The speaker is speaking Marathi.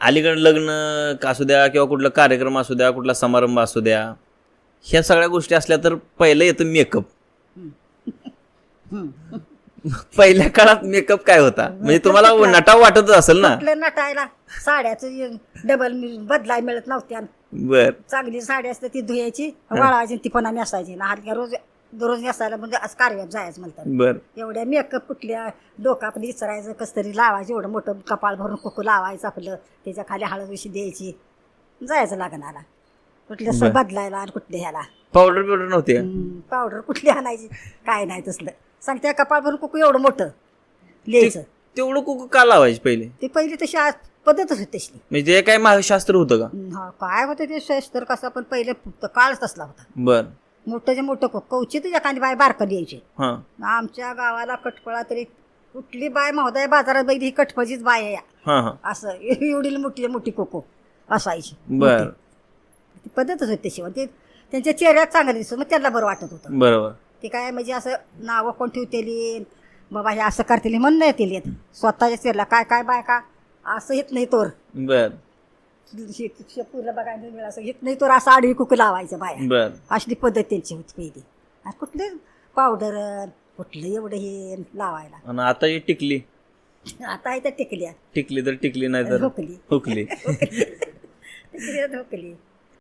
अलीकडं लग्न का असू द्या किंवा कुठला कार्यक्रम असू द्या कुठला समारंभ असू द्या ह्या सगळ्या गोष्टी असल्या तर पहिलं येतं मेकअप पहिल्या काळात मेकअप काय होता? म्हणजे तुम्हाला नटाव वाटतच असेल ना? नटायला? साड्याचं डबल बदलाय मिळत नव्हत्या. बर. चांगली साडी असते ती धुयाची वाळायची ती पण नेसायची ना हात रोज दररोज नेसायला म्हणजे आज कार्यात जायचं म्हणतात. बर. एवढ्या मेकअप कुठल्या डोकं आपलं इचरायचं कसं तरी लावायचं एवढं मोठं कपाळ भरून कुकू लावायचं आपलं त्याच्याखाली हळद विशी द्यायची. जायचं लग्नाला. कुठल्या स- बदलायला आणि कुठल्या ह्याला. पावडर बिवडर नव्हते का? पावडर कुठली आणायची? काय नाही तसलं. सांगते कपाळ भरून कुकू एवढं मोठं. लिहायचं. तेवढं कुकू का लावायचे पहिले? ते पहिली तशी आज पद्धतच होती तशी. म्हणजे जे काय महाशास्त्र होतं का? हम्म, हा काय होतं ते शस्त्र कसं पण पहिले काळच तसला होता. बर. मोठं जे मोठं कवचित एखादी बाय बारकं द्यायची. हां. आमच्या गावाला कटपळा तरी कुठली बाय महोदय बाजारात बघितली ही कटपळीच बाय आहे या. हां हां. असं एवढी मोठी मोठी कोको असायची. बर. ती पद्धतच होती त्याशिवाय ते त्यांच्या चेहऱ्यात चांगलं दिसत मग त्याला बरं वाटत होतं. बरोबर. ते काय म्हणजे असं नावं कोण ठेवतेली बाबा हे असं करतेली म्हणून नाही येतील. येत स्वतःच्या चेहऱ्याला काय काय बाय का असं येत नाही तोर. बर. पूर्ण बघायला मिळालं असं येत नाही. तोर असं आडवी कुकू लावायचं बाया बर. अशी पद्धत त्यांची होती पहिली. आणि कुठले पावडर कुठलं एवढं हे लावायला. आणि आता ही टिकली. आता आहे तर टिकल्या टिकली तर टिकली नाही तर ढोकली हुकली. टिकली तर ढोकली